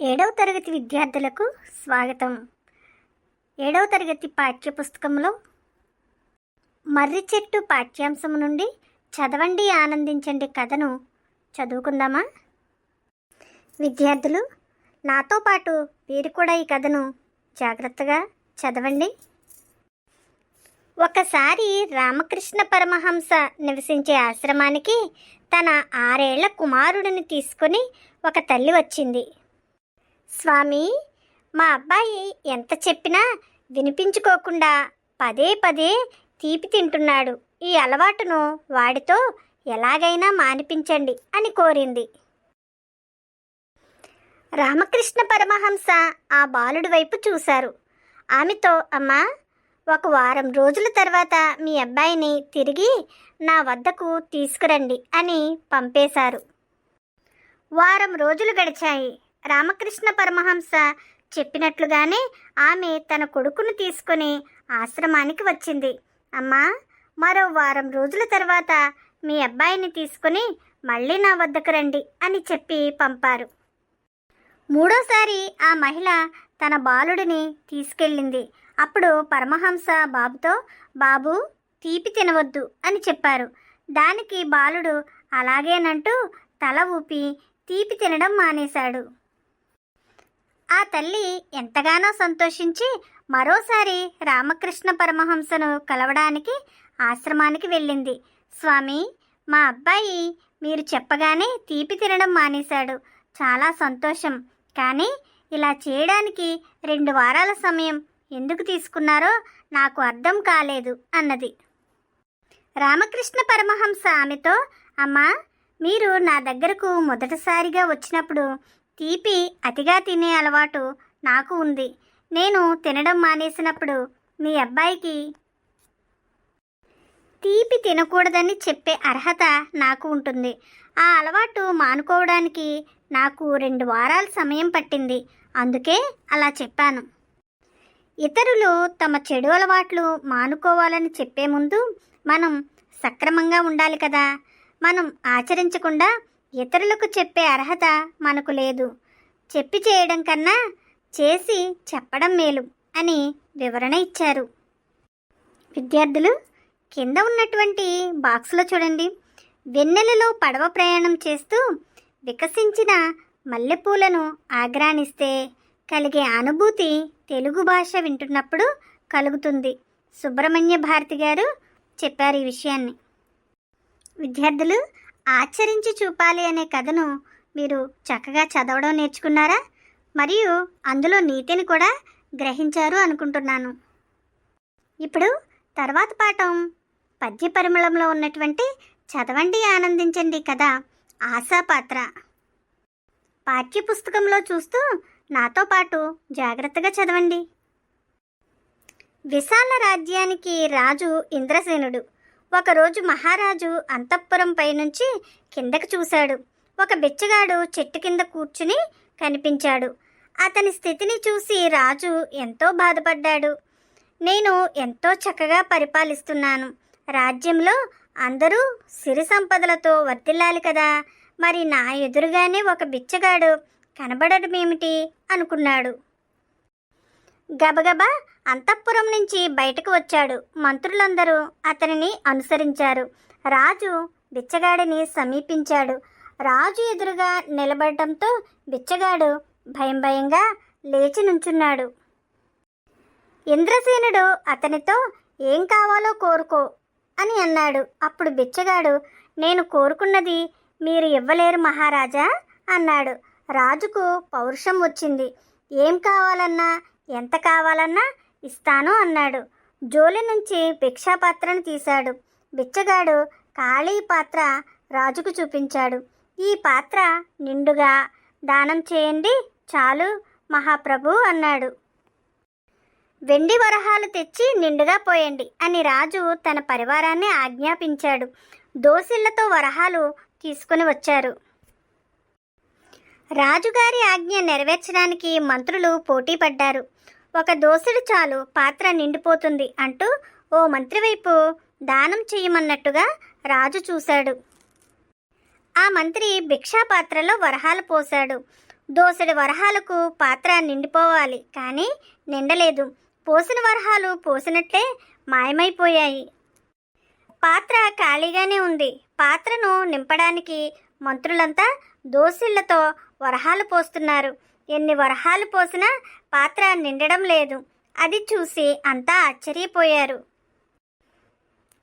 ఏడవ తరగతి విద్యార్థులకు స్వాగతం. ఏడవ తరగతి పాఠ్యపుస్తకంలో మర్రి చెట్టు పాఠ్యాంశం నుండి చదవండి ఆనందించండి కథను చదువుకుందామా? విద్యార్థులు నాతో పాటు మీరు కూడా ఈ కథను జాగ్రత్తగా చదవండి. ఒకసారి రామకృష్ణ పరమహంస నివసించే ఆశ్రమానికి తన ఆరేళ్ళ కుమారుడిని తీసుకొని ఒక తల్లి వచ్చింది. స్వామి మా అబ్బాయి ఎంత చెప్పినా వినిపించుకోకుండా పదే పదే తీపి తింటున్నాడు. ఈ అలవాటును వాడితో ఎలాగైనా మానిపించండి అని కోరింది. రామకృష్ణ పరమహంస ఆ బాలుడి వైపు చూశారు. ఆమెతో అమ్మా ఒక వారం రోజుల తర్వాత మీ అబ్బాయిని తిరిగి నా వద్దకు తీసుకురండి అని పంపేశారు. వారం రోజులు గడిచాయి. రామకృష్ణ పరమహంస చెప్పినట్లుగానే ఆమె తన కొడుకును తీసుకొని ఆశ్రమానికి వచ్చింది. అమ్మా మరో వారం రోజుల తర్వాత మీ అబ్బాయిని తీసుకుని మళ్ళీ నా వద్దకు రండి అని చెప్పి పంపారు. మూడోసారి ఆ మహిళ తన బాలుడిని తీసుకెళ్ళింది. అప్పుడు పరమహంస బాబుతో బాబు తీపి తినవద్దు అని చెప్పారు. దానికి బాలుడు అలాగేనంటూ తల ఊపి తీపి తినడం మానేశాడు. ఆ తల్లి ఎంతగానో సంతోషించి మరోసారి రామకృష్ణ పరమహంసను కలవడానికి ఆశ్రమానికి వెళ్ళింది. స్వామి మా అబ్బాయి మీరు చెప్పగానే తీపి తినడం మానేశాడు. చాలా సంతోషం. కానీ ఇలా చేయడానికి రెండు వారాల సమయం ఎందుకు తీసుకున్నారో నాకు అర్థం కాలేదు అన్నది. రామకృష్ణ పరమహంస ఆమెతో అమ్మా మీరు నా దగ్గరకు మొదటిసారిగా వచ్చినప్పుడు తీపి అతిగా తినే అలవాటు నాకు ఉంది. నేను తినడం మానేసినప్పుడు మీ అబ్బాయికి తీపి తినకూడదని చెప్పే అర్హత నాకు ఉంటుంది. ఆ అలవాటు మానుకోవడానికి నాకు రెండు వారాల సమయం పట్టింది. అందుకే అలా చెప్పాను. ఇతరులు తమ చెడు అలవాట్లు మానుకోవాలని చెప్పే ముందు మనం సక్రమంగా ఉండాలి కదా. మనం ఆచరించకుండా ఇతరులకు చెప్పే అర్హత మనకు లేదు. చెప్పి చేయడం కన్నా చేసి చెప్పడం మేలు అని వివరణ ఇచ్చారు. విద్యార్థులు కింద ఉన్నటువంటి బాక్స్లో చూడండి. వెన్నెలలో పడవ ప్రయాణం చేస్తూ వికసించిన మల్లెపూలను ఆగ్రానిస్తే కలిగే అనుభూతి తెలుగు భాష వింటున్నప్పుడు కలుగుతుంది. సుబ్రహ్మణ్య భారతి గారు చెప్పారు ఈ విషయాన్ని. విద్యార్థులు ఆచరించి చూపాలి అనే కథను మీరు చక్కగా చదవడం నేర్చుకున్నారా? మరియు అందులో నీతిని కూడా గ్రహించారు అనుకుంటున్నాను. ఇప్పుడు తర్వాత పాఠం. పద్య పరిమళంలో ఉన్నటువంటి చదవండి ఆనందించండి కథ ఆశాపాత్ర. పాఠ్యపుస్తకంలో చూస్తూ నాతో పాటు జాగ్రత్తగా చదవండి. విశాల రాజ్యానికి రాజు ఇంద్రసేనుడు. ఒకరోజు మహారాజు అంతఃపురం పైనుంచి కిందకి చూశాడు. ఒక బిచ్చగాడు చెట్టు కింద కూర్చుని కనిపించాడు. అతని స్థితిని చూసి రాజు ఎంతో బాధపడ్డాడు. నేను ఎంతో చక్కగా పరిపాలిస్తున్నాను. రాజ్యంలో అందరూ సిరి సంపదలతో వర్తిల్లాలి కదా. మరి నా ఎదురుగానే ఒక బిచ్చగాడు కనబడటమేమిటి? అనుకున్నాడు. గబగబా అంతఃపురం నుంచి బయటకు వచ్చాడు. మంత్రులందరూ అతనిని అనుసరించారు. రాజు బిచ్చగాడిని సమీపించాడు. రాజు ఎదురుగా నిలబడటంతో బిచ్చగాడు భయం భయంగా లేచి నుంచున్నాడు. ఇంద్రసేనుడు అతనితో ఏం కావాలో కోరుకో అని అన్నాడు. అప్పుడు బిచ్చగాడు నేను కోరుకున్నది మీరు ఇవ్వలేరు మహారాజా అన్నాడు. రాజుకు పౌరుషం వచ్చింది. ఏం కావాలన్నా ఎంత కావాలన్నా ఇస్తాను అన్నాడు. జోలి నుంచి భిక్షాపాత్రను తీశాడు. బిచ్చగాడు ఖాళీ పాత్ర రాజుకు చూపించాడు. ఈ పాత్ర నిండుగా దానం చేయండి చాలు మహాప్రభు అన్నాడు. వెండి వరహాలు తెచ్చి నిండుగా పోయండి అని రాజు తన పరివారాన్ని ఆజ్ఞాపించాడు. దోసిళ్ళతో వరహాలు తీసుకుని వచ్చారు. రాజుగారి ఆజ్ఞ నెరవేర్చడానికి మంత్రులు పోటీ పడ్డారు ఒక దోసుడు చాలు పాత్ర నిండిపోతుంది అంటూ ఓ మంత్రి వైపు దానం చేయమన్నట్టుగా రాజు చూశాడు. ఆ మంత్రి భిక్షా పాత్రలో వరహాలు పోశాడు. దోసడి వరహాలకు పాత్ర నిండిపోవాలి కానీ నిండలేదు. పోసిన వరహాలు పోసినట్లే మాయమైపోయాయి. పాత్ర ఖాళీగానే ఉంది. పాత్రను నింపడానికి మంత్రులంతా దోసిళ్ళతో వరహాలు పోస్తున్నారు. ఎన్ని వరహాలు పోసినా పాత్ర నిండడం లేదు. అది చూసి అంతా ఆశ్చర్యపోయారు.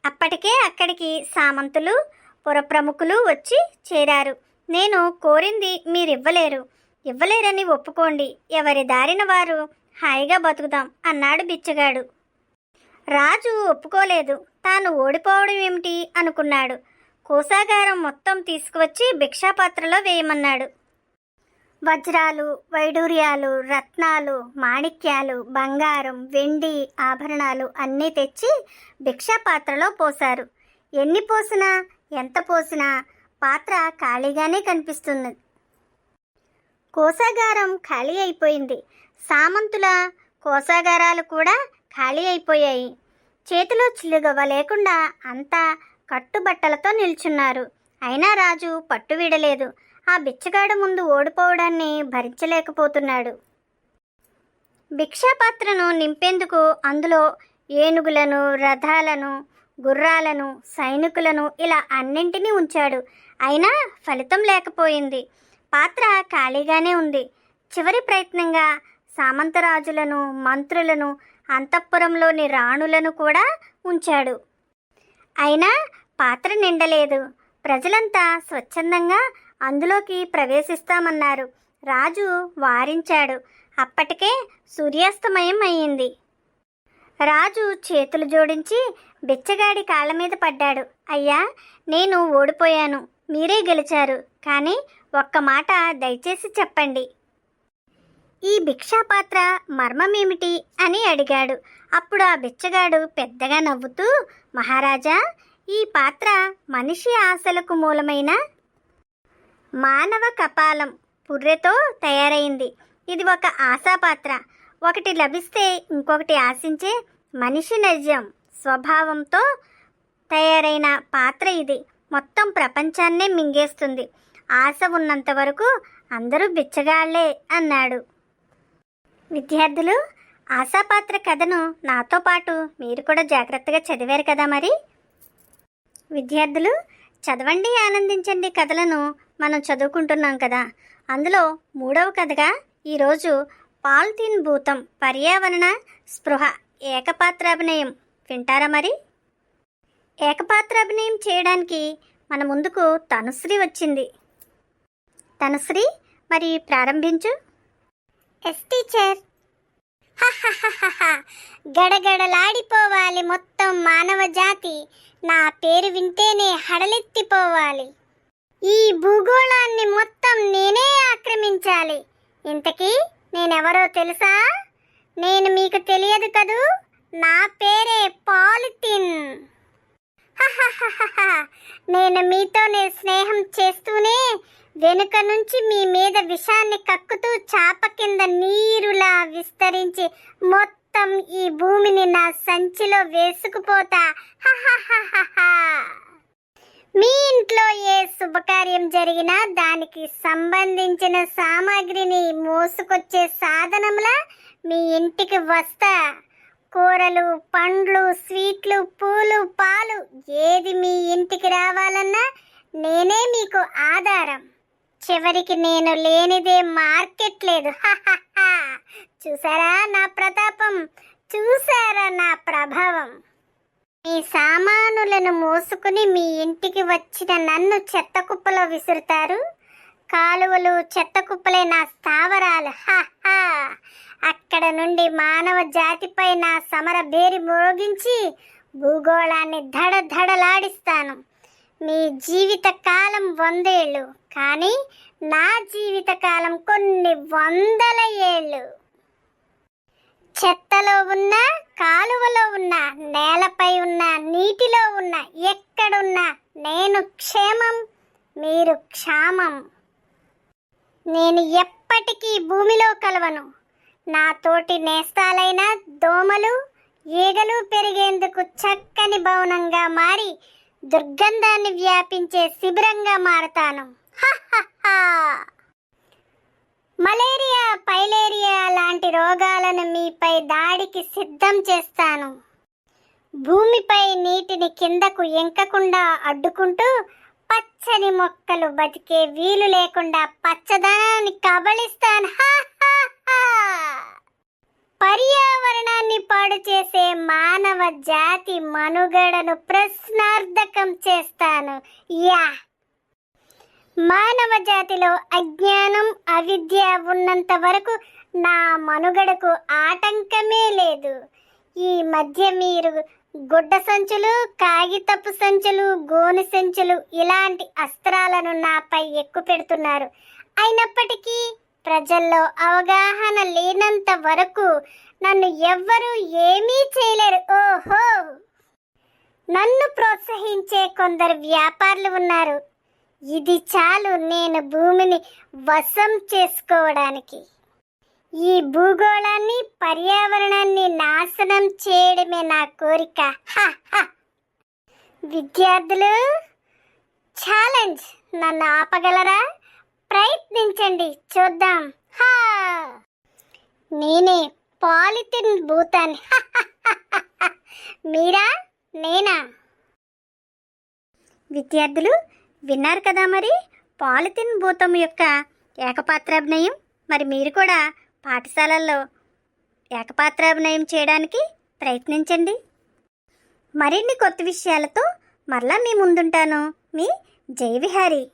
అప్పటికే అక్కడికి సామంతులు పురప్రముఖులు వచ్చి చేరారు. నేను కోరింది మీరివ్వలేరు. ఇవ్వలేరని ఒప్పుకోండి. ఎవరి దారిన వారు హాయిగా బతుకుదాం అన్నాడు బిచ్చగాడు. రాజు ఒప్పుకోలేదు. తాను ఓడిపోవడం ఏమిటి అనుకున్నాడు. కోసాగారం మొత్తం తీసుకువచ్చి భిక్షాపాత్రలో వేయమన్నాడు. వజ్రాలు వైడూర్యాలు రత్నాలు మాణిక్యాలు బంగారం వెండి ఆభరణాలు అన్నీ తెచ్చి భిక్షాపాత్రలో పోశారు. ఎన్ని పోసినా ఎంత పోసినా పాత్ర ఖాళీగానే కనిపిస్తుంది. కోసాగారం ఖాళీ అయిపోయింది. సామంతుల కోసాగారాలు కూడా ఖాళీ అయిపోయాయి. చేతిలో చిల్లుగవ్వ లేకుండా అంతా కట్టుబట్టలతో నిల్చున్నారు. అయినా రాజు పట్టు విడలేదు ఆ బిచ్చగాడు ముందు ఓడిపోవడాన్ని భరించలేకపోతున్నాడు. భిక్షాపాత్రను నింపేందుకు అందులో ఏనుగులను రథాలను గుర్రాలను సైనికులను ఇలా అన్నింటినీ ఉంచాడు. అయినా ఫలితం లేకపోయింది. పాత్ర ఖాళీగానే ఉంది. చివరి ప్రయత్నంగా సామంతరాజులను మంత్రులను అంతఃపురంలోని రాణులను కూడా ఉంచాడు. అయినా పాత్ర నిండలేదు. ప్రజలంతా స్వచ్ఛందంగా అందులోకి ప్రవేశిస్తామన్నారు. రాజు వారించాడు. అప్పటికే సూర్యాస్తమయం అయ్యింది రాజు చేతులు జోడించి బిచ్చగాడి కాళ్ళ మీద పడ్డాడు. అయ్యా నేను ఓడిపోయాను. మీరే గెలిచారు. కానీ ఒక్క మాట దయచేసి చెప్పండి. ఈ భిక్షాపాత్ర మర్మమేమిటి అని అడిగాడు. అప్పుడు ఆ బిచ్చగాడు పెద్దగా నవ్వుతూ మహారాజా ఈ పాత్ర మనిషి ఆశలకు మూలమైన? మానవ కపాలం పుర్రెతో తయారైంది. ఇది ఒక ఆశాపాత్ర. ఒకటి లభిస్తే ఇంకొకటి ఆశించే మనిషి నైజం స్వభావంతో తయారైన పాత్ర ఇది. మొత్తం ప్రపంచాన్నే మింగేస్తుంది. ఆశ ఉన్నంత వరకు అందరూ బిచ్చగాళ్ళే అన్నాడు. విద్యార్థులు ఆశాపాత్ర కథను నాతో పాటు మీరు కూడా జాగ్రత్తగా చదివారు కదా మరి? విద్యార్థులు చదవండి ఆనందించండి కథలను మనం చదువుకుంటున్నాం కదా. అందులో మూడవ కథగా ఈరోజు పాల్తీన్ భూతం పర్యావరణ స్పృహ ఏకపాత్రాభినయం. వింటారా మరి? ఏకపాత్రాభినయం చేయడానికి మన ముందుకు తనుశ్రీ వచ్చింది. తనుశ్రీ మరి ప్రారంభించు. Yes teacher. హా గడగడలాడిపోవాలి మొత్తం మానవ జాతి. నా పేరు వింటేనే హడలెత్తిపోవాలి. ఈ భూగోళాన్ని మొత్తం నేనే ఆక్రమించాలి. ఇంతకీ నేనెవరో తెలుసా? నేను మీకు తెలియదు కదూ? నా పేరే పాలిథిన్. నేను మీతోనే స్నేహం చేస్తూనే వెనుక నుంచి మీ మీద విషాన్ని కక్కుతూ చాప కింద నీరులా విస్తరించి మొత్తం మొత్తం ఈ భూమిని నా సంచిలో వేసుకుపోతా. మీ ఇంట్లో ఏ శుభకార్యం జరిగినా దానికి సంబంధించిన సామాగ్రిని మోసుకొచ్చే సాధనంలా మీ ఇంటికి వస్తా. కూరలు పండ్లు స్వీట్లు పూలు పాలు ఏది మీ ఇంటికి రావాలన్నా నేనే మీకు ఆధారం. చివరికి నేను లేనిదే మార్కెట్ లేదు. చూసారా నా ప్రతాపం? చూసారా నా ప్రభావం? మీ సామానులను మోసుకుని మీ ఇంటికి వచ్చిన నన్ను చెత్త కుప్పలో విసురుతారు? కాలువలు చెత్త కుప్పలే నా స్థావరాలు. హహ. అక్కడ నుండి మానవ జాతిపై నా సమర బేరి మోగించి భూగోళాన్ని ధడధడలాడిస్తాను. మీ జీవిత కాలం వందేళ్ళు కానీ నా జీవిత కాలం కొన్ని వందల ఏళ్ళు. చెత్తలో ఉన్న కాలువలో ఉన్న నేలపై ఉన్న నీటిలో ఉన్న ఎక్కడున్నా నేను క్షేమం మీరు క్షామం. నేను ఎప్పటికీ భూమిలో కలవను. నా తోటి నేస్తాలైన దోమలు ఈగలు పెరిగేందుకు చక్కని భవనంగా మారి దుర్గంధాన్ని వ్యాపించే శిబిరంగా మారతాను. మలేరియా పైలేరియా లాంటి రోగాలను మీపై దాడికి సిద్ధం చేస్తాను. భూమిపై నీటిని కిందకు ఎంకకుండా అడ్డుకుంటూ పచ్చని మొక్కలు బతికే వీలు లేకుండా పచ్చదనాన్ని కబళిస్తాను. హా, చేసే మానవ జాతి మనుగడను ప్రశ్నార్థకం చేస్తాను. యా. మానవ జాతిలో అజ్ఞానం అవిద్య ఉన్నంత వరకు నా మనుగడకు ఆటంకమే లేదు. ఈ మధ్య మీరు గుడ్డ సంచులు కాగితపు సంచులు గోను సంచులు ఇలాంటి అస్త్రాలను నాపై ఎక్కుపెడుతున్నారు. అయినప్పటికీ ప్రజల్లో అవగాహన లేనంత వరకు నన్ను ఎవ్వరూ ఏమీ చేయలేరు. ఓహో! నన్ను ప్రోత్సహించే కొందరు వ్యాపారులు ఉన్నారు. ఇది చాలు నేను భూమిని వశం చేసుకోవడానికి. ఈ భూగోళాన్ని పర్యావరణాన్ని నాశనం చేయడమే నా కోరిక. హ, హ. విద్యార్థులు ఛాలెంజ్! నన్ను ఆపగలరా? ప్రయత్నించండి. చూద్దాం. హా! నేనే పాలిథిన్ భూతాన్ని మీరా? నేనా? విద్యార్థులు విన్నారు కదా మరి? పాలిథిన్ భూతం యొక్క ఏకపాత్రాభినయం? మరి మీరు కూడా పాఠశాలల్లో ఏకపాత్రాభినయం చేయడానికి ప్రయత్నించండి. మరిన్ని కొత్త విషయాలతో మరలా మీ ముందుంటాను. మీ జై విహారీ